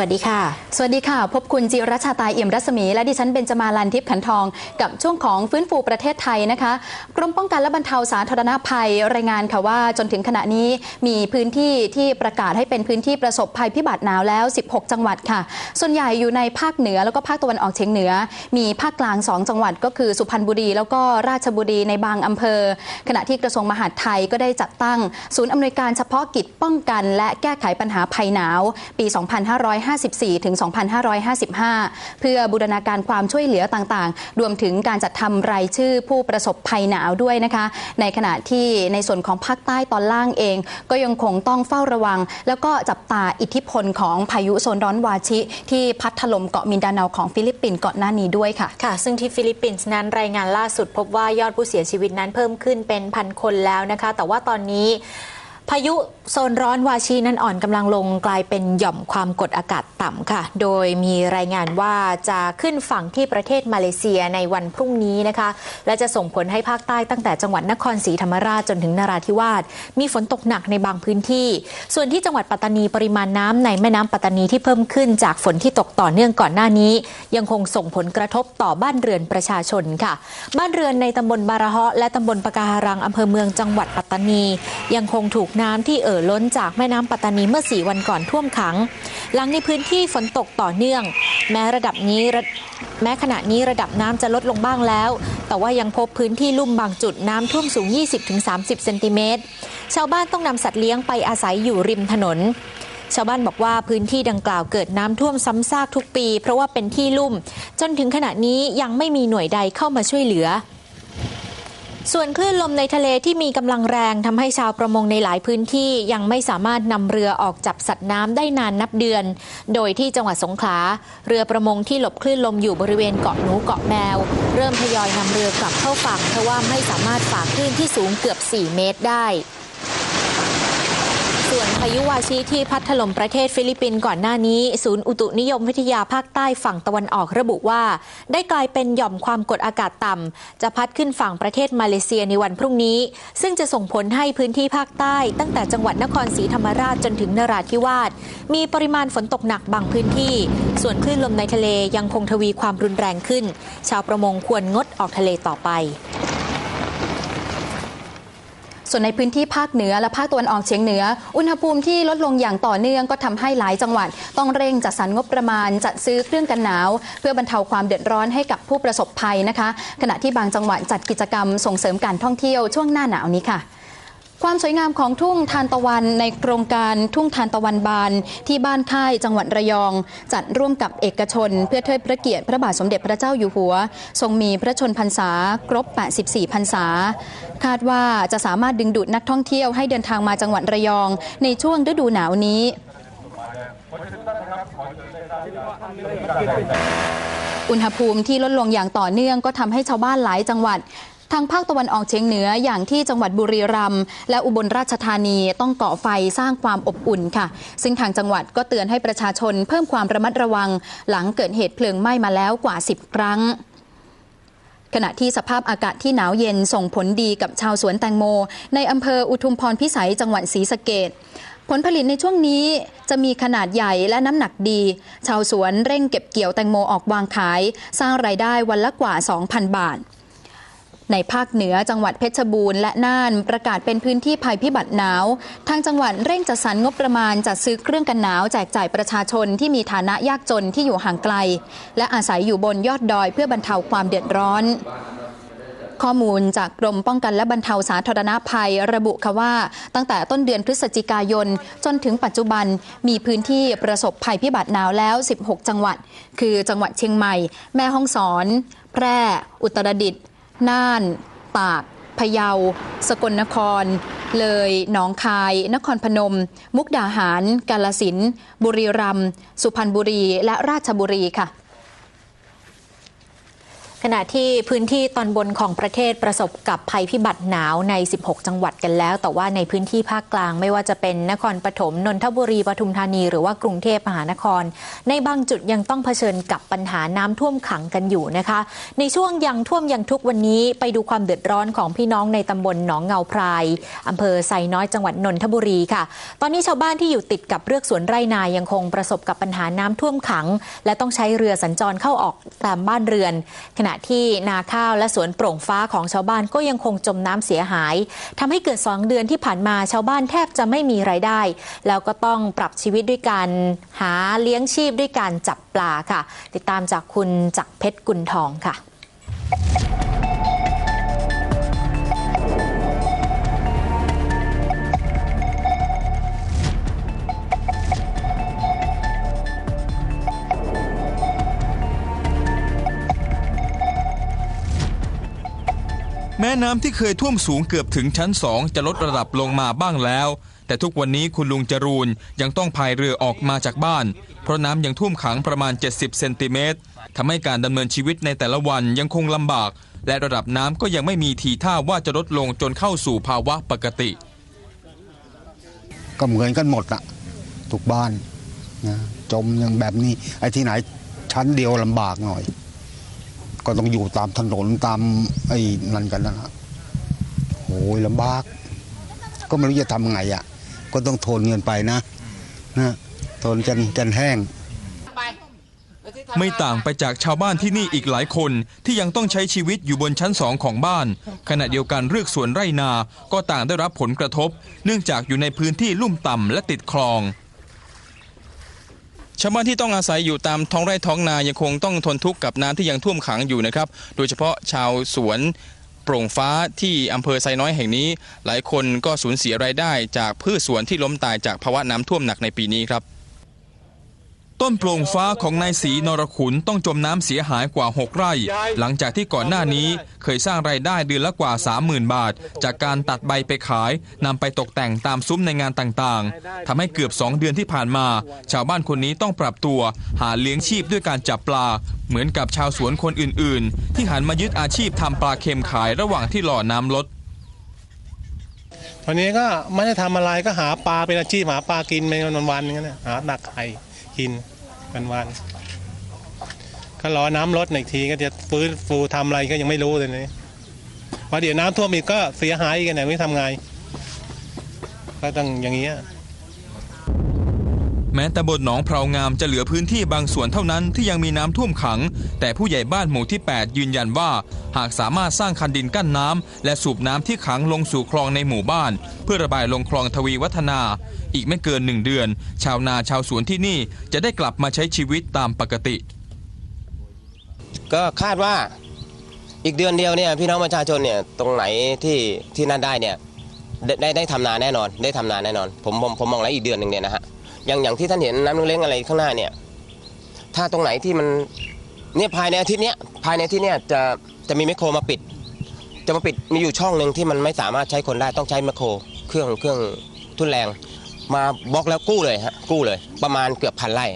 วัสดีค่ะ สวัสดีค่ะ พบคุณจิรชาตายเอี่ยมรัศมี และดิฉันเบญจมาลันทิพย์ขันทอง กับช่วงของฟื้นฟูประเทศไทยนะคะ กรมป้องกันและบรรเทาสาธารณภัยรายงานค่ะว่าจนถึงขณะนี้มีพื้นที่ที่ประกาศให้เป็นพื้นที่ประสบภัยพิบัติหนาวแล้ว 16 จังหวัดค่ะ ส่วนใหญ่อยู่ในภาคเหนือแล้วก็ภาคตะวันออกเฉียงเหนือ มีภาคกลาง 2 จังหวัดก็คือสุพรรณบุรี แล้วก็ราชบุรีในบางอำเภอ ขณะที่กระทรวงมหาดไทยก็ได้จัดตั้ง ศูนย์อำนวยการเฉพาะกิจป้องกัน และแก้ไขปัญหาภัยหนาว ปี 255 2554 ถึง 2555 เพื่อบูรณาการความช่วยเหลือต่างๆ รวมถึงการจัดทำรายชื่อผู้ประสบภัยหนาวด้วยนะคะ ในขณะที่ในส่วนของภาคใต้ตอนล่างเอง ก็ยังคงต้องเฝ้าระวัง แล้วก็จับตาอิทธิพลของพายุโซนร้อนวาชิ ที่พัดถล่มเกาะมินดาเนาของฟิลิปปินส์ก่อนหน้านี้ด้วยค่ะค่ะ ซึ่งที่ฟิลิปปินส์นั้นรายงานล่าสุดพบว่ายอดผู้เสียชีวิตนั้นเพิ่มขึ้นเป็นพันคนแล้วนะคะ แต่ว่าตอนนี้ พายุโซนร้อนวาชีนั้นอ่อนกำลังลงกลายเป็นหย่อมความกดอากาศต่ำค่ะ โดยมีรายงานว่าจะขึ้นฝั่งที่ประเทศมาเลเซียในวันพรุ่งนี้นะคะ และจะส่งผลให้ภาคใต้ตั้งแต่จังหวัดนครศรีธรรมราชจนถึงนราธิวาสมีฝนตกหนักในบางพื้นที่ ส่วนที่จังหวัดปัตตานีปริมาณน้ำในแม่น้ำปัตตานีที่เพิ่มขึ้นจากฝนที่ตกต่อเนื่องก่อนหน้านี้ ยังคงส่งผลกระทบต่อบ้านเรือนประชาชนค่ะ บ้านเรือนในตำบลบาระเฮาะและตำบลปะการังอำเภอเมืองจังหวัดปัตตานี ยังคงถูกน้ำที่เอ่อล้นจากแม่น้ำปัตตานีเมื่อ 4 วันก่อนท่วมขัง หลังในพื้นที่ฝนตกต่อเนื่อง แม้ระดับนี้แม้ขณะนี้ระดับน้ำจะลดลงบ้างแล้ว แต่ว่ายังพบพื้นที่ลุ่มบางจุดน้ำท่วมสูง 20-30 เซนติเมตร ชาวบ้านต้องนำสัตว์เลี้ยงไปอาศัยอยู่ริมถนนชาวบ้านบอกว่าพื้นที่ดังกล่าวเกิดน้ำท่วมซ้ำซากทุกปี เพราะว่าเป็นที่ลุ่ม จนถึงขณะนี้ยังไม่มีหน่วยใดเข้ามาช่วยเหลือ ส่วนคลื่นลมในทะเลที่มีกำลังแรงทำให้ชาวประมงในหลายพื้นที่ยังไม่สามารถนำเรือออกจับสัตว์น้ำได้นานนับเดือน โดยที่จังหวัดสงขลาเรือประมงที่หลบคลื่นลมอยู่บริเวณเกาะหนูเกาะแมว เริ่มทยอยนำเรือกลับเข้าฝั่งเพราะว่าไม่สามารถฝ่าคลื่นที่สูงเกือบ 4 เมตรได้ พายุวาชิที่พัดถล่มประเทศฟิลิปปินส์ก่อนหน้านี้ ศูนย์อุตุนิยมวิทยาภาคใต้ฝั่งตะวันออกระบุว่า ได้กลายเป็นหย่อมความกดอากาศต่ำ จะพัดขึ้นฝั่งประเทศมาเลเซียในวันพรุ่งนี้ ซึ่งจะส่งผลให้พื้นที่ภาคใต้ ตั้งแต่จังหวัดนครศรีธรรมราชจนถึงนราธิวาสมีปริมาณฝนตกหนักบางพื้นที่ ส่วนคลื่นลมในทะเลยังคงทวีความรุนแรงขึ้น ชาวประมงควรงดออกทะเลต่อไป ส่วนในพื้นที่ภาคเหนือและภาคตะวันออกเฉียงเหนือ อุณหภูมิที่ลดลงอย่างต่อเนื่องก็ทำให้หลายจังหวัด ต้องเร่งจัดสรรงบประมาณจัดซื้อเครื่องกันหนาว เพื่อบรรเทาความเดือดร้อนให้กับผู้ประสบภัยนะคะ ขณะที่บางจังหวัดจัดกิจกรรมส่งเสริมการท่องเที่ยวช่วงหน้าหนาวนี้ค่ะ ความสวยงามของทุ่งทานตะวันในโครงการทุ่งทานตะวันบาน ที่บ้านค่ายจังหวัดระยอง จัดร่วมกับเอกชน เพื่อเทิดพระเกียรติพระบาทสมเด็จพระเจ้าอยู่หัว ทรงมีพระชนพรรษาครบ 84 พรรษา คาดว่าจะสามารถดึงดูดนักท่องเที่ยวให้เดินทางมาจังหวัดระยอง ในช่วงฤดูหนาวนี้อุณหภูมิที่ลดลงอย่างต่อเนื่องก็ทำให้ชาวบ้านหลายจังหวัด ทางภาคตะวันออกเฉียงเหนืออย่างที่จังหวัดบุรีรัมย์และอุบลราชธานีต้องเกาะไฟสร้างความอบอุ่นค่ะ ซึ่งทางจังหวัดก็เตือนให้ประชาชนเพิ่มความระมัดระวัง หลังเกิดเหตุเพลิงไหม้มาแล้วกว่า 10 ครั้งขณะที่สภาพอากาศที่หนาวเย็นส่งผลดีกับชาวสวนแตงโม ในอำเภออุทุมพรพิสัยจังหวัดศรีสะเกดผลผลิตในช่วงนี้จะมีขนาดใหญ่และน้ำหนักดี ชาวสวนเร่งเก็บเกี่ยวแตงโมออกวางขาย สร้างรายได้วันละกว่า 2,000 บาท ในภาคเหนือจังหวัดเพชรบูรณ์และน่านประกาศเป็นพื้นที่ภัยพิบัติหนาว ทางจังหวัดเร่งจัดสรรงบประมาณจัดซื้อเครื่องกันหนาวแจกจ่ายประชาชนที่มีฐานะยากจนที่อยู่ห่างไกล และอาศัยอยู่บนยอดดอยเพื่อบรรเทาความเดือดร้อนข้อมูลจากกรมป้องกันและบรรเทาสาธารณภัยระบุค่ะว่า ตั้งแต่ต้นเดือนพฤศจิกายน จนถึงปัจจุบันมีพื้นที่ประสบภัยพิบัติหนาวแล้ว 16 จังหวัด คือจังหวัดเชียงใหม่ แม่ฮ่องสอน แพร่ อุตรดิตถ์ น่าน ตาก พะเยา สกลนคร เลย หนองคาย นครพนม มุกดาหาร กาลสิน บุรีรัมย์ สุพรรณบุรี และราชบุรีค่ะ ขณะที่พื้นที่ตอนบนของประเทศประสบกับภัยพิบัติหนาวใน 16 จังหวัดกันแล้ว แต่ว่าในพื้นที่ภาคกลางไม่ว่าจะเป็นนครปฐมนนทบุรีปทุมธานี หรือว่ากรุงเทพมหานคร ในบางจุดยังต้องเผชิญกับปัญหาน้ำท่วมขังกันอยู่นะคะ ในช่วงยังท่วมยังทุกวันนี้ไปดูความเดือดร้อนของพี่น้องในตำบลหนองเงาพรายอำเภอไซน้อยจังหวัดนนทบุรีค่ะ ตอนนี้ชาวบ้านที่อยู่ติดกับเรือกสวนไร่นายังคงประสบกับปัญหาน้ำท่วมขัง และต้องใช้เรือสัญจรเข้าออกตามบ้านเรือนขณะที่นาข้าวและสวนโปร่งฟ้าของชาวบ้านก็ยังคงจมน้ำเสียหายทำให้เกิดสองเดือนที่ผ่านมาชาวบ้านแทบจะไม่มีไรายได้ แล้วก็ต้องปรับชีวิตด้วยการหาเลี้ยงชีพด้วยการจับปลาค่ะ ติดตามจากคุณจักรเพชรกุลทองค่ะ แม้น้ำที่เคยท่วมสูงเกือบถึงชั้นสองจะลดระดับลงมาบ้างแล้ว แต่ทุกวันนี้คุณลุงจรูนยังต้องพายเรือออกมาจากบ้าน เพราะน้ำยังท่วมขังประมาณ 70 เซนติเมตรทำให้การดำเนินชีวิตในแต่ละวันยังคงลำบาก และระดับน้ำก็ยังไม่มีทีท่าว่าจะลดลงจนเข้าสู่ภาวะปกติ ก็เหมือนกันหมดอะทุกบ้านนะจมอย่างแบบนี้ไอ้ที่ไหนชั้นเดียวลำบากหน่อย ก็ต้องอยู่ตามถนนตามไอ้นั่นกันนะฮะโอ้ยลำบาก ก็ไม่รู้จะทำไงอะก็ต้องทนเงินไปนะนะทนจนจนแห้ง ไม่ต่างไปจากชาวบ้านที่นี่อีกหลายคนที่ยังต้องใช้ชีวิตอยู่บนชั้นสองของบ้าน ขณะเดียวกันเรือกสวนไร่นา ก็ต่างได้รับผลกระทบ เนื่องจากอยู่ในพื้นที่ลุ่มต่ำและติดคลอง ชาวบ้านที่ต้องอาศัยอยู่ตามท้องไร่ท้องนายังคงต้องทนทุกข์กับน้ำที่ยังท่วมขังอยู่นะครับ โดยเฉพาะชาวสวนโปร่งฟ้าที่อำเภอไซน้อยแห่งนี้ หลายคนก็สูญเสียรายได้จากพืชสวนที่ล้มตายจากภาวะน้ำท่วมหนักในปีนี้ครับ ต้นโปร่งฟ้าของนายศรีนรขุนต้องจมน้ำเสียหายกว่า 6 ไร่ หลังจากที่ก่อนหน้านี้เคยสร้างรายได้เดือนละกว่า 30,000 บาท จากการตัดใบไปขายนำไปตกแต่งตามซุ้มในงานต่างๆทำให้เกือบ 2 เดือนที่ผ่านมา ชาวบ้านคนนี้ต้องปรับตัว หาเลี้ยงชีพด้วยการจับปลา เหมือนกับชาวสวนคนอื่น ๆ ที่หันมายึดอาชีพทำปลาเค็มขายระหว่างที่หล่อน้ำลดวันนี้ก็ไม่ได้ทำอะไรก็หาปลาเป็นอาชีพหาปลากินไปวันๆอย่างนั้นนะหาดักไข่ กินวันๆก็รอน้ำลดอีกทีก็จะฟื้นฟูทำอะไรก็ยังไม่รู้เลยนี่พอเดี๋ยวน้ำท่วมอีกก็เสียหายกันไหนไม่ทำไง ก็ต้องอย่างนี้ย ม้ตำบลหนองเพรางามจะเหลือพื้นที่บางส่วนเท่านั้นที่ยังมีน้ำท่วมขัง แต่ผู้ใหญ่บ้านหมู่ที่ 8 ยืนยันว่า หากสามารถสร้างคันดินกั้นน้ำและสูบน้ำที่ขังลงสู่คลองในหมู่บ้าน เพื่อระบายลงคลองทวีวัฒนา อีกไม่เกินหนึ่งเดือน ชาวนาชาวสวนที่นี่จะได้กลับมาใช้ชีวิตตามปกติ ก็คาดว่าอีกเดือนเดียวเนี่ยพี่น้องประชาชนเนี่ยตรงไหนที่ที่นั่นได้เนี่ยได้ได้ได้ทำนาแน่นอน ได้ทำนาแน่นอน ผมผมผมมองแล้วอีกเดือนหนึ่งเนี่ยนะฮะ อย่างอย่างที่ท่านเห็นน้ำเล้งอะไรข้างหน้าเนี่ย ถ้าตรงไหนที่มันเนี่ยภายในอาทิตย์เนี้ยภายในที่เนี้ยจะจะมีแมคโครมาปิด จะมาปิดมีอยู่ช่องหนึ่งที่มันไม่สามารถใช้คนได้ต้องใช้แมคโคร เครื่องเครื่องทุนแรง มาบล็อกแล้วกู้เลยฮะกู้เลย ประมาณเกือบพันไร่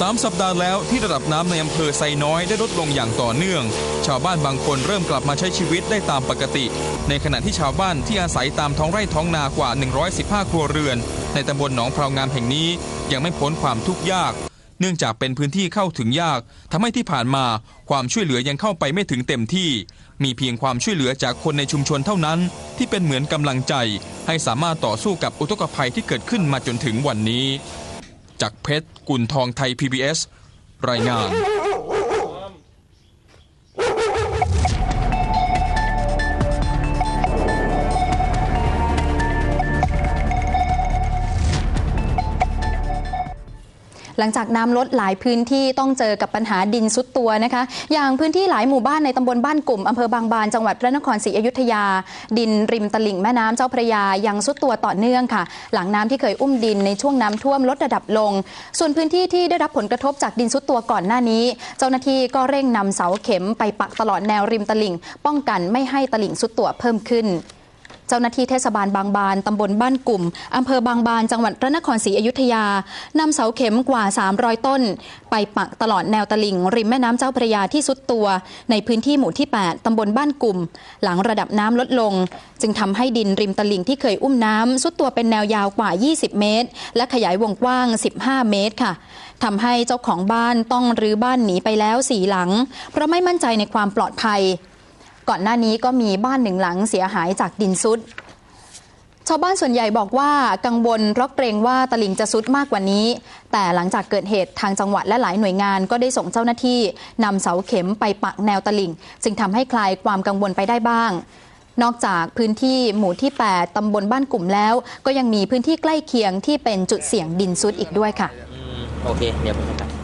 สามสัปดาห์แล้วที่ระดับน้ำในอำเภอไซน้อยได้ลดลงอย่างต่อเนื่อง ชาวบ้านบางคนเริ่มกลับมาใช้ชีวิตได้ตามปกติ ในขณะที่ชาวบ้านที่อาศัยตามท้องไร่ท้องนากว่า 115 ครัวเรือน ในตำบลหนองพราวงามแห่งนี้ยังไม่พ้นความทุกข์ยาก เนื่องจากเป็นพื้นที่เข้าถึงยากทำให้ที่ผ่านมาความช่วยเหลือยังเข้าไปไม่ถึงเต็มที่ มีเพียงความช่วยเหลือจากคนในชุมชนเท่านั้น ที่เป็นเหมือนกำลังใจ ให้สามารถต่อสู้กับอุทกภัยที่เกิดขึ้นมาจนถึงวันนี้ จากเพชรกุลทองไทย PBS รายงาน หลังจากน้ำลดหลายพื้นที่ต้องเจอกับปัญหาดินซุดตัวนะคะ อย่างพื้นที่หลายหมู่บ้านในตำบลบ้านกลุ่มอำเภอบางบานจังหวัดพระนครศรีอยุธยา ดินริมตลิ่งแม่น้ำเจ้าพระยายังซุดตัวต่อเนื่องค่ะ หลังน้ำที่เคยอุ้มดินในช่วงน้ำท่วมลดระดับลง ส่วนพื้นที่ที่ได้รับผลกระทบจากดินซุดตัวก่อนหน้านี้ เจ้าหน้าที่ก็เร่งนำเสาเข็มไปปักตลอดแนวริมตลิ่ง ป้องกันไม่ให้ตลิ่งซุดตัวเพิ่มขึ้น เจ้าหน้าที่เทศบาลบางบานตำบลบ้านกลุ่มอำเภอบางบาน จังหวัดพระนครศรีอยุธยานำเสาเข็มกว่า 300 ต้น ไปปักตลอดแนวตลิ่ง ริมแม่น้ำเจ้าพระยาที่สุดตัว ในพื้นที่หมู่ที่ 8ตำบลบ้านกลุ่ม หลังระดับน้ำลดลง จึงทำให้ดินริมตลิ่งที่เคยอุ้มน้ำสุดตัวเป็นแนวยาวกว่า 20 เมตร และขยายวงกว้าง 15 เมตรค่ะทำให้เจ้าของบ้านต้องรื้อบ้านหนีไปแล้วสี่หลัง เพราะไม่มั่นใจในความปลอดภัย ก่อนหน้านี้ก็มีบ้านหนึ่งหลังเสียหายจากดินซุด ชาวบ้านส่วนใหญ่บอกว่ากังวลเพราะเกรงว่าตลิ่งจะซุดมากกว่านี้ แต่หลังจากเกิดเหตุทางจังหวัดและหลายหน่วยงานก็ได้ส่งเจ้าหน้าที่นำเสาเข็มไปปักแนวตลิ่งจึงทำให้คลายความกังวลไปได้บ้าง นอกจากพื้นที่หมู่ที่ 8 ตำบลบ้านกลุ่มแล้ว ก็ยังมีพื้นที่ใกล้เคียงที่เป็นจุดเสี่ยงดินซุดอีกด้วยค่ะ โอเค เดี๋ยวผมจะไป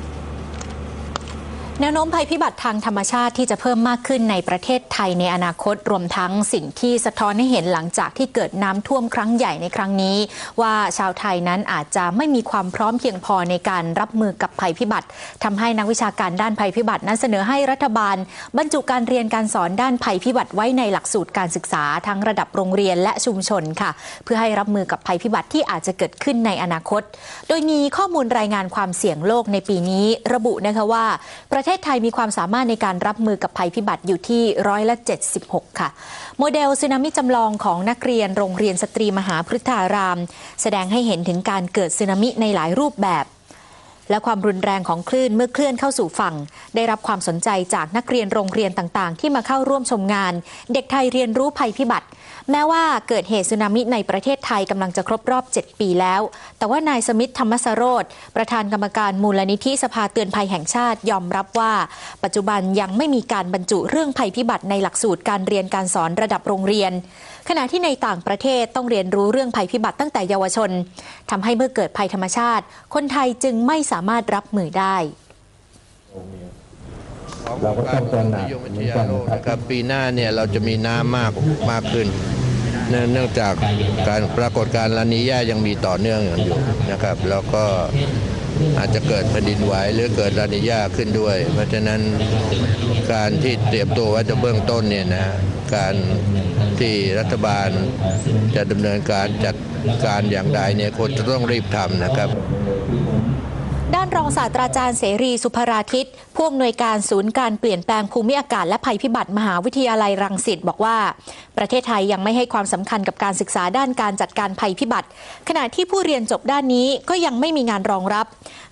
แนวโน้มภัยพิบัติทางธรรมชาติที่จะเพิ่มมากขึ้นในประเทศไทยในอนาคตรวมทั้งสิ่งที่สะท้อนให้เห็นหลังจากที่เกิดน้ำท่วมครั้งใหญ่ในครั้งนี้ ว่าชาวไทยนั้นอาจจะไม่มีความพร้อมเพียงพอในการรับมือกับภัยพิบัติทำให้นักวิชาการด้านภัยพิบัตินั้นเสนอให้รัฐบาล บรรจุการเรียนการสอนด้านภัยพิบัติไว้ในหลักสูตรการศึกษาทั้งระดับโรงเรียนและชุมชนค่ะ เพื่อให้รับมือกับภัยพิบัติที่อาจจะเกิดขึ้นในอนาคต โดยมีข้อมูลรายงานความเสี่ยงโลกในปีนี้ ระบุนะคะว่าประเทศไทยมีความสามารถในการรับมือกับภัยพิบัติอยู่ที่ร้อยละ76 ค่ะ โมเดลสึนามิจำลองของนักเรียนโรงเรียนสตรีมหาพฤทธาราม แสดงให้เห็นถึงการเกิดสึนามิในหลายรูปแบบ และความรุนแรงของคลื่นเมื่อเคลื่อนเข้าสู่ฝั่ง ได้รับความสนใจจากนักเรียนโรงเรียนต่างๆ ที่มาเข้าร่วมชมงาน เด็กไทยเรียนรู้ภัยพิบัติ แม้ว่าเกิดเหตุสึนามิในประเทศไทยกำลังจะครบรอบ 7 ปีแล้ว แต่ว่านายสมิทธธรรมสโรธประธานกรรมการมูลนิธิสภาเตือนภัยแห่งชาติยอมรับว่า ปัจจุบันยังไม่มีการบรรจุเรื่องภัยพิบัติในหลักสูตรการเรียนการสอนระดับโรงเรียน ขณะที่ในต่างประเทศต้องเรียนรู้เรื่องภัยพิบัติตั้งแต่เยาวชนทำให้เมื่อเกิดภัยธรรมชาติ คนไทยจึงไม่สามารถรับมือได้ เราก็ต้องตระหนักเหมือนกันนะครับปีหน้าเนี่ยเราจะมีน้ำมากมากขึ้น เนื่องจากการปรากฏการณ์ลานีญายังมีต่อเนื่องอยู่นะครับ แล้วก็อาจจะเกิดแผ่นดินไหวหรือเกิดลานีญาขึ้นด้วย เพราะฉะนั้นการที่เตรียมตัวไว้จะเบื้องต้นเนี่ยนะการที่รัฐบาลจะดำเนินการจัดการอย่างใดเนี่ยควรจะต้องรีบทำนะครับ ด้านรองศาสตราจารย์เสรีสุภราทิตผู้อำนวยการศูนย์การเปลี่ยนแปลงภูมิอากาศและภัยพิบัติมหาวิทยาลัยรังสิตบอกว่า ประเทศไทยยังไม่ให้ความสำคัญกับการศึกษาด้านการจัดการภัยพิบัติ ขณะที่ผู้เรียนจบด้านนี้ก็ยังไม่มีงานรองรับ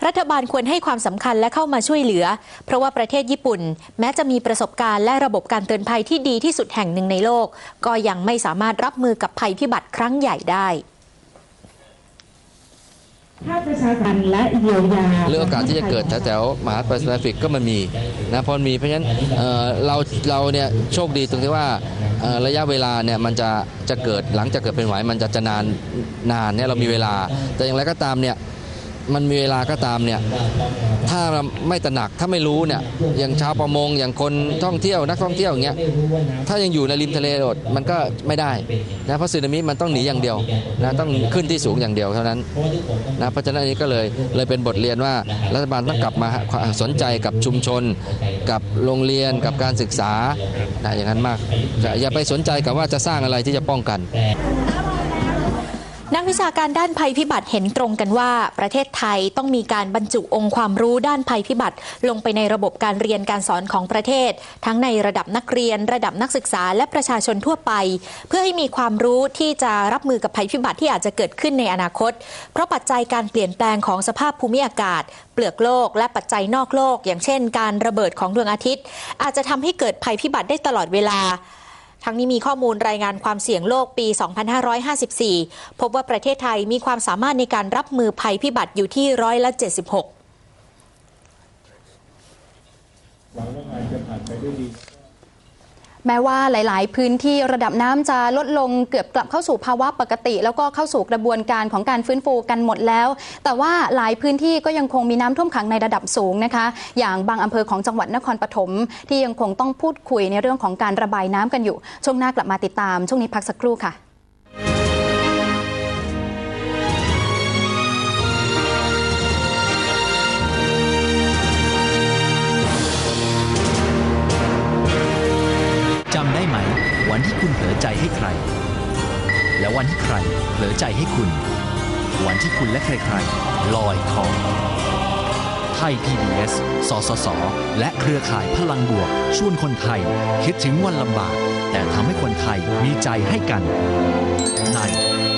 รัฐบาลควรให้ความสำคัญและเข้ามาช่วยเหลือ เพราะว่าประเทศญี่ปุ่น แม้จะมีประสบการณ์และระบบการเตือนภัยที่ดีที่สุดแห่งหนึ่งในโลก ก็ยังไม่สามารถรับมือกับภัยพิบัติครั้งใหญ่ได้ ถ้าประชาสัมพันธ์และเยียวยาเรื่องโอกาสที่จะเกิดแถวๆมหาแปซิฟิกก็มันมีนะเพราะมีเพราะฉะนั้นเเราเราเนี่ยโชคดีตรงที่ว่าระยะเวลาเนี่ยมันจะจะเกิดหลังจากเกิดเป็นไหวมันจะจะนานนานเนี่ยเรามีเวลา แต่อย่างไรก็ตามเนี่ย มันมีเวลาก็ตามเนี่ยถ้าเราไม่ตระหนักถ้าไม่รู้เนี่ยอย่างชาวประมงอย่างคนท่องเที่ยวนักท่องเที่ยวอย่างเงี้ยถ้ายังอยู่ในริมทะเลโดดมันก็ไม่ได้นะเพราะสึนามิมันต้องหนีอย่างเดียวนะต้องขึ้นที่สูงอย่างเดียวเท่านั้นนะเพราะฉะนั้นนนี้ก็เลยเลยเป็นบทเรียนว่ารัฐบาลต้องกลับมาสนใจกับชุมชน กับโรงเรียนกับการศึกษานะอย่างนั้นมากอย่าไปสนใจกับว่าจะสร้างอะไรที่จะป้องกัน นักวิชาการด้านภัยพิบัติเห็นตรงกันว่า ประเทศไทยต้องมีการบรรจุองค์ความรู้ด้านภัยพิบัติ ลงไปในระบบการเรียนการสอนของประเทศ ทั้งในระดับนักเรียน ระดับนักศึกษาและประชาชนทั่วไป เพื่อให้มีความรู้ที่จะรับมือกับภัยพิบัติที่อาจจะเกิดขึ้นในอนาคต เพราะปัจจัยการเปลี่ยนแปลงของสภาพภูมิอากาศ เปลือกโลก และปัจจัยนอกโลก อย่างเช่น การระเบิดของดวงอาทิตย์ อาจจะทำให้เกิดภัยพิบัติได้ตลอดเวลา ทั้งนี้มีข้อมูลรายงานความเสี่ยงโลกปี 2554 พบว่าประเทศไทยมีความสามารถในการรับมือภัยพิบัติอยู่ที่ร้อยละ 76 แม้ว่าหลาย ๆ พื้นที่ระดับน้ำจะลดลงเกือบกลับเข้าสู่ภาวะปกติ แล้วก็เข้าสู่กระบวนการของการฟื้นฟูกันหมดแล้ว แต่ว่าหลายพื้นที่ก็ยังคงมีน้ำท่วมขังในระดับสูงนะคะ อย่างบางอำเภอของจังหวัดนครปฐมที่ยังคงต้องพูดคุยในเรื่องของการระบายน้ำกันอยู่ ช่วงหน้ากลับมาติดตาม ช่วงนี้พักสักครู่ค่ะ ใจให้ใคร และวันที่ใครเผลอใจให้คุณ วันที่คุณและใครๆลอยคอไทย PBS สสส และเครือข่ายพลังบวก ชวนคนไทย คิดถึงวันลำบาก แต่ทำให้คนไทยมีใจให้กันใน